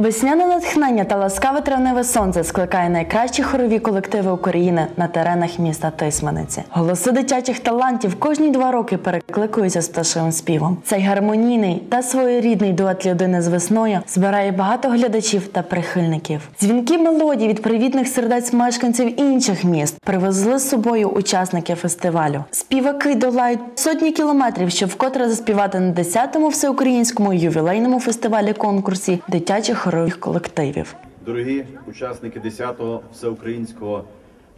Весняне натхнення та ласкаве травневе сонце скликає найкращі хорові колективи України на теренах міста Тисманиці. Голоси дитячих талантів кожні два роки перекликуються з пташевим співом. Цей гармонійний та своєрідний дует людини з весною збирає багато глядачів та прихильників. Дзвінки мелодій від привітних сердець мешканців інших міст привезли з собою учасники фестивалю. Співаки долають сотні кілометрів, щоб вкотре заспівати на 10-му всеукраїнському ювілейному фестивалі конкурсі дитячих хорових колективів. Дорогі учасники 10-го всеукраїнського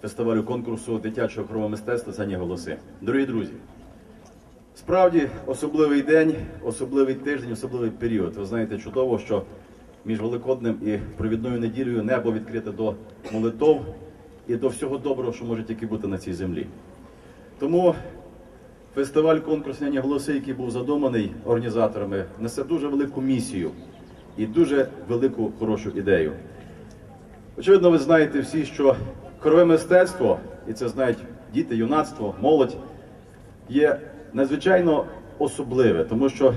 фестивалю конкурсу дитячого хорового мистецтва «Сані голоси. Дорогі друзі, справді особливий день, особливий тиждень, особливий період. Ви знаєте чудово, що між Великоднем і провідною неділею небо відкрите до молитов і до всього доброго, що може тільки бути на цій землі. Тому фестиваль конкурс «Няні голоси, який був задуманий організаторами, несе дуже велику місію і дуже велику хорошу ідею. Очевидно, ви знаєте всі, що хорове мистецтво, і це знають діти, юнацтво, молодь, є надзвичайно особливе, тому що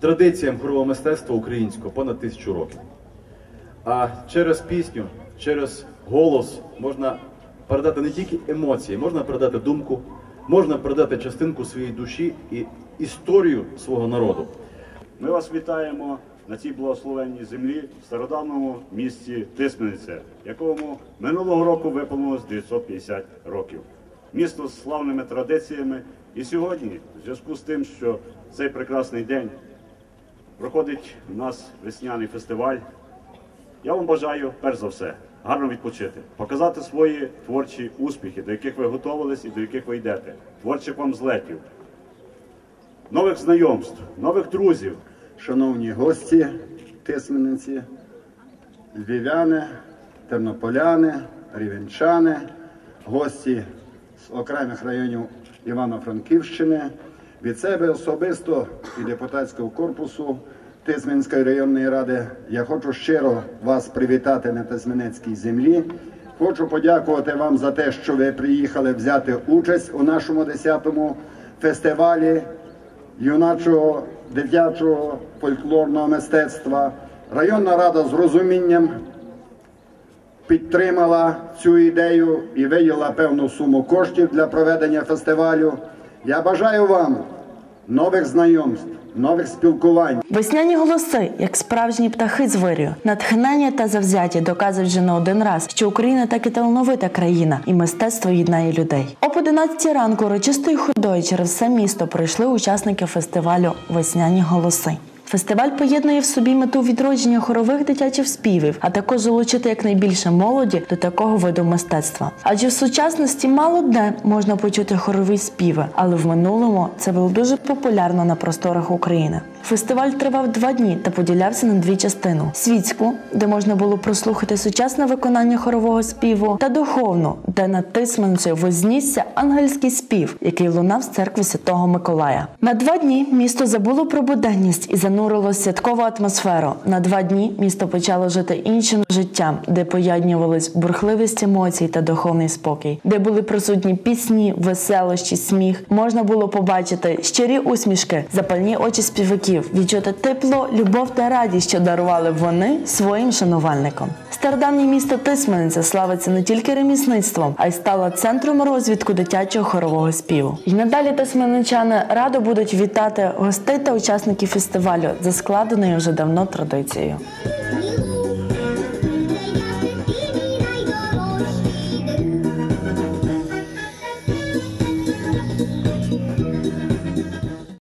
традиціям хорового мистецтва українського понад тисячу років. А через пісню, через голос можна передати не тільки емоції, можна передати думку, можна передати частинку своєї душі і історію свого народу. Ми вас вітаємо на цій благословенній землі в стародавньому місті Тисмениця, якому минулого року виповнилось 950 років. Місто з славними традиціями. І сьогодні, в зв'язку з тим, що цей прекрасний день проходить у нас весняний фестиваль, я вам бажаю, перш за все, гарно відпочити, показати свої творчі успіхи, до яких ви готувались і до яких ви йдете, творчих вам злетів, нових знайомств, нових друзів. Шановні гості Тисмениці, львів'яни, тернополяни, рівенчани, гості з окремих районів Івано-Франківщини, від себе особисто і депутатського корпусу Тисменської районної ради я хочу щиро вас привітати на Тисменецькій землі. Хочу подякувати вам за те, що ви приїхали взяти участь у нашому 10-му фестивалі юначого дитячого фольклорного мистецтва. Районна рада з розумінням підтримала цю ідею і виділила певну суму коштів для проведення фестивалю. Я бажаю вам нових знайомств, нових спілкувань. Весняні голоси, як справжні птахи з вирію, натхнення та завзяті доказують вже не один раз, що Україна таки талановита країна, і мистецтво єднає людей. Об 11 ранку урочистою ходою через все місто пройшли учасники фестивалю Весняні голоси. Фестиваль поєднує в собі мету відродження хорових дитячих співів, а також залучити якнайбільше молоді до такого виду мистецтва. Адже в сучасності мало де можна почути хорові співи, але в минулому це було дуже популярно на просторах України. Фестиваль тривав два дні та поділявся на дві частини: світську, де можна було прослухати сучасне виконання хорового співу, та духовну, де над Тисменцею вознісся ангельський спів, який лунав з церкви Святого Миколая. На два дні місто забуло про буденність і занурилось в святкову атмосферу. На два дні місто почало жити іншим життям, де поєднувались бурхливість емоцій та духовний спокій, де були присутні пісні, веселощі, сміх. Можна було побачити щирі усмішки, запальні очі співаків, відчути тепло, любов та радість, що дарували вони своїм шанувальникам. Стародавнє місто Тисмениця славиться не тільки ремісництвом, а й стало центром розвідку дитячого хорового співу. І надалі тисменичани радо будуть вітати гостей та учасників фестивалю за складеною вже давно традицією.